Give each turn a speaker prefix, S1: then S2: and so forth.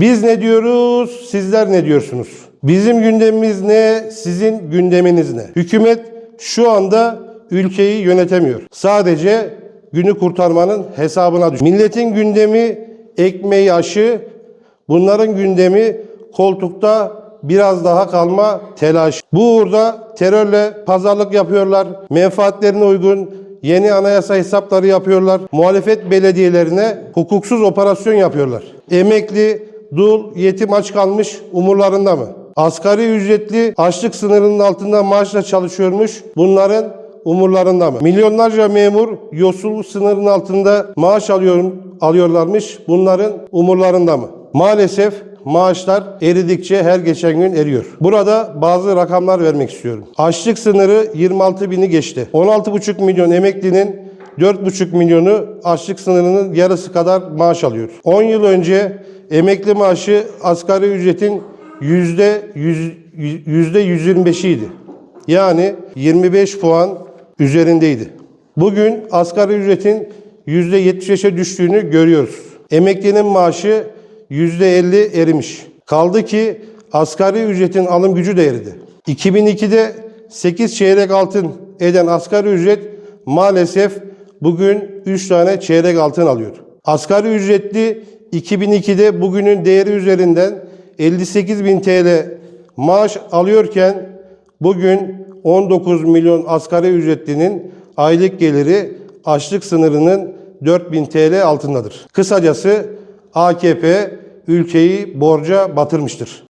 S1: Biz ne diyoruz, sizler ne diyorsunuz? Bizim gündemimiz ne, sizin gündeminiz ne? Hükümet şu anda ülkeyi yönetemiyor. Sadece günü kurtarmanın hesabına düşüyor. Milletin gündemi ekmeği aşı, bunların gündemi koltukta biraz daha kalma telaş. Bu uğurda terörle pazarlık yapıyorlar. Menfaatlerine uygun yeni anayasa hesapları yapıyorlar. Muhalefet belediyelerine hukuksuz operasyon yapıyorlar. Emekli, dul, yetim aç kalmış umurlarında mı? Asgari ücretli açlık sınırının altında maaşla çalışıyormuş. Bunların umurlarında mı? Milyonlarca memur yosul sınırın altında maaş alıyor, alıyorlarmış. Bunların umurlarında mı? Maalesef maaşlar eridikçe her geçen gün eriyor. Burada bazı rakamlar vermek istiyorum. Açlık sınırı 26 bini geçti. 16,5 milyon emeklinin 4,5 milyonu açlık sınırının yarısı kadar maaş alıyor. 10 yıl önce emekli maaşı asgari ücretin yüzde yüz- yüzde 125'iydi. Yani 25 puan üzerindeydi. Bugün asgari ücretin %75'e düştüğünü görüyoruz. Emeklinin maaşı %50 erimiş. Kaldı ki asgari ücretin alım gücü de eridi. 2002'de 8 çeyrek altın eden asgari ücret maalesef bugün 3 tane çeyrek altın alıyor. Asgari ücretli 2002'de bugünün değeri üzerinden 58 bin TL maaş alıyorken bugün 19 milyon asgari ücretlinin aylık geliri açlık sınırının 4000 TL altındadır. Kısacası AKP ülkeyi borca batırmıştır.